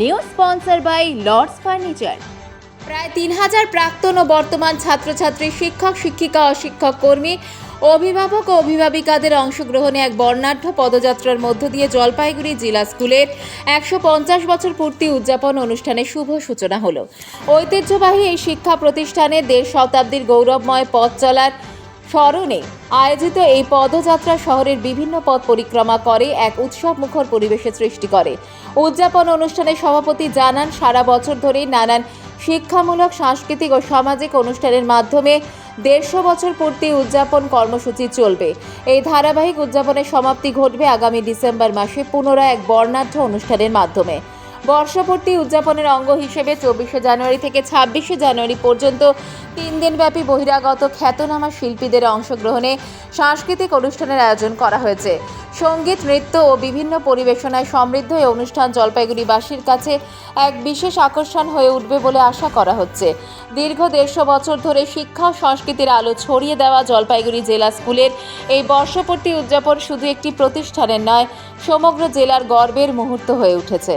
New sponsor by Lords furniture প্রায় তিন হাজার প্রাক্তন ও বর্তমান ছাত্রছাত্রী, শিক্ষক, শিক্ষিকা ও শিক্ষক কর্মী, অভিভাবক ও অভিভাবিকাদের অংশগ্রহণে এক বর্ণাঢ্য পদযাত্রার মধ্য দিয়ে জলপাইগুড়ি জেলা স্কুলের একশো পঞ্চাশ বছর পূর্তি উদযাপন অনুষ্ঠানে শুভ সূচনা হলো। ঐতিহ্যবাহী এই শিক্ষা প্রতিষ্ঠানে দেড় শতাব্দীর গৌরবময় পথ চলার স্মরণে আয়োজিত এই পদযাত্রা শহরের বিভিন্ন পথ পরিক্রমা করে, এক উৎসব মুখর পরিবেশের সৃষ্টি করে। উদযাপন অনুষ্ঠানে সভাপতি জানান, সারা বছর ধরেই নানান শিক্ষামূলক, সাংস্কৃতিক ও সামাজিক অনুষ্ঠানের মাধ্যমে দেড়শো বছর পূর্তি উদযাপন কর্মসূচি চলবে। এই ধারাবাহিক উদযাপনের সমাপ্তি ঘটবে আগামী ডিসেম্বর মাসে, পুনরায় এক বর্ণাঢ্য অনুষ্ঠানের মাধ্যমে। বর্ষপূর্তি উদযাপনের অঙ্গ হিসেবে চব্বিশে জানুয়ারি থেকে ছাব্বিশে জানুয়ারি পর্যন্ত তিন দিনব্যাপী বহিরাগত খ্যাতনামা শিল্পীদের অংশগ্রহণে সাংস্কৃতিক অনুষ্ঠানের আয়োজন করা হয়েছে। সংগীত, নৃত্য ও বিভিন্ন পরিবেশনায় সমৃদ্ধ এই অনুষ্ঠান জলপাইগুড়িবাসীর কাছে এক বিশেষ আকর্ষণ হয়ে উঠবে বলে আশা করা হচ্ছে। দীর্ঘ দেড়শো বছর ধরে শিক্ষা সংস্কৃতির আলো ছড়িয়ে দেওয়া জলপাইগুড়ি জেলা স্কুলের এই বর্ষপূর্তি উদযাপন শুধু একটি প্রতিষ্ঠানের নয়, সমগ্র জেলার গর্বের মুহূর্ত হয়ে উঠেছে।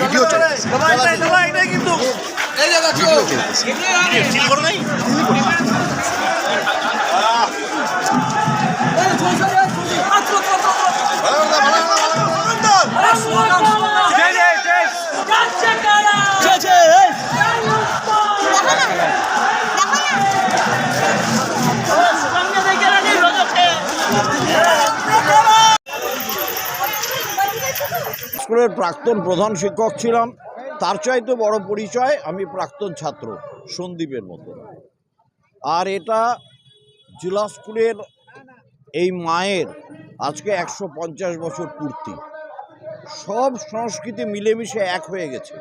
ভিডিও চলে স্কুলের প্রাক্তন প্রধান শিক্ষক ছিলাম। তার চাইতে বড় পরিচয় আমি প্রাক্তন ছাত্র, সন্দীপের মতো। আর এটা জেলা স্কুলের এই মায়ের আজকে একশো পঞ্চাশ বছর পূর্তি। সব সংস্কৃতি মিলেমিশে এক হয়ে গেছে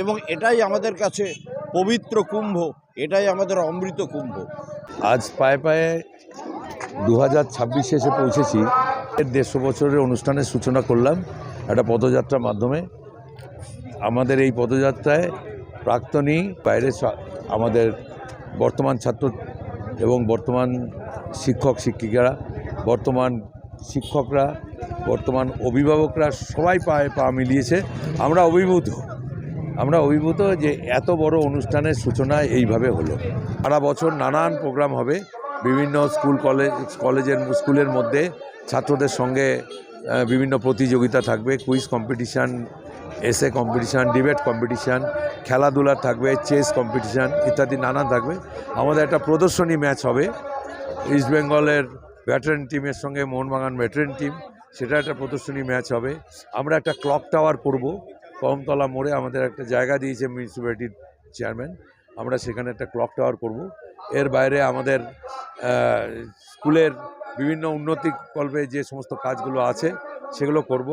এবং এটাই আমাদের কাছে পবিত্র কুম্ভ, এটাই আমাদের অমৃত কুম্ভ। আজ পায়ে পায়ে দু হাজার ছাব্বিশে এসে পৌঁছেছি। দেড়শো বছরের অনুষ্ঠানের সূচনা করলাম। একটা পদযাত্রার মাধ্যমে আমাদের এই পদযাত্রায় প্রাক্তনী বাইরে আমাদের বর্তমান ছাত্র এবং বর্তমান শিক্ষক, শিক্ষিকারা, বর্তমান শিক্ষকরা, বর্তমান অভিভাবকরা সবাই পায়ে পা মিলিয়েছে। আমরা অভিভূত। আমরা অভিভূত যে এত বড় অনুষ্ঠানের সূচনা এইভাবে হলো। সারা বছর নানান প্রোগ্রাম হবে। বিভিন্ন স্কুল, কলেজ, কলেজের, স্কুলের মধ্যে ছাত্রদের সঙ্গে বিভিন্ন প্রতিযোগিতা থাকবে কুইজ কম্পিটিশান এসে কম্পিটিশান ডিবেট কম্পিটিশান খেলাধুলা থাকবে চেস কম্পিটিশান ইত্যাদি নানান থাকবে। আমাদের একটা প্রদর্শনী ম্যাচ হবে ইস্ট বেঙ্গলের ভেটারেন টিমের সঙ্গে মোহনবাগান ভেটারেন টিম সেটা একটা প্রদর্শনী ম্যাচ হবে। আমরা একটা ক্লক টাওয়ার করব কমতলা মোড়ে আমাদের একটা জায়গা দিয়েছে মিউনিসিপ্যালিটির চেয়ারম্যান আমরা সেখানে একটা ক্লক টাওয়ার করব। এর বাইরে আমাদের স্কুলের বিভিন্ন উন্নতি কল্পে যে সমস্ত কাজগুলো আছে, সেগুলো করব।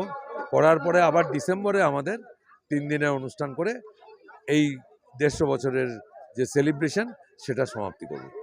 করার পরে আবার ডিসেম্বরে আমাদের তিন দিনের অনুষ্ঠান করে এই দেড়শো বছরের যে সেলিব্রেশন সেটা সমাপ্তি করব।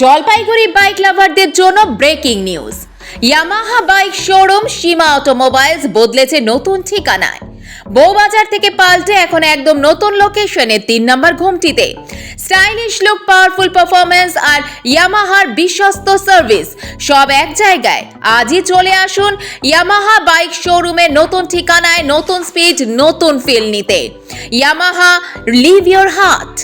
জলপাইগুড়ি বাইক লাভারদের জন্য breaking news Yamaha bike showroom Seema automobiles বদলেছে নতুন ঠিকানায়। বৌবাজার থেকে পাল্টে এখন একদম নতুন লোকেশনে তিন নম্বর ঘুমটিতে। স্টাইলিশ লুক পাওয়ারফুল পারফরমেন্স আর ইয়ামাহার বিশ্বস্ত সার্ভিস সব এক জায়গায়। আজই চলে আসুন ইয়ামাহা বাইক শোরুমের নতুন ঠিকানায়, নতুন স্পিড নতুন ফিল নিতে। Yamaha leave your heart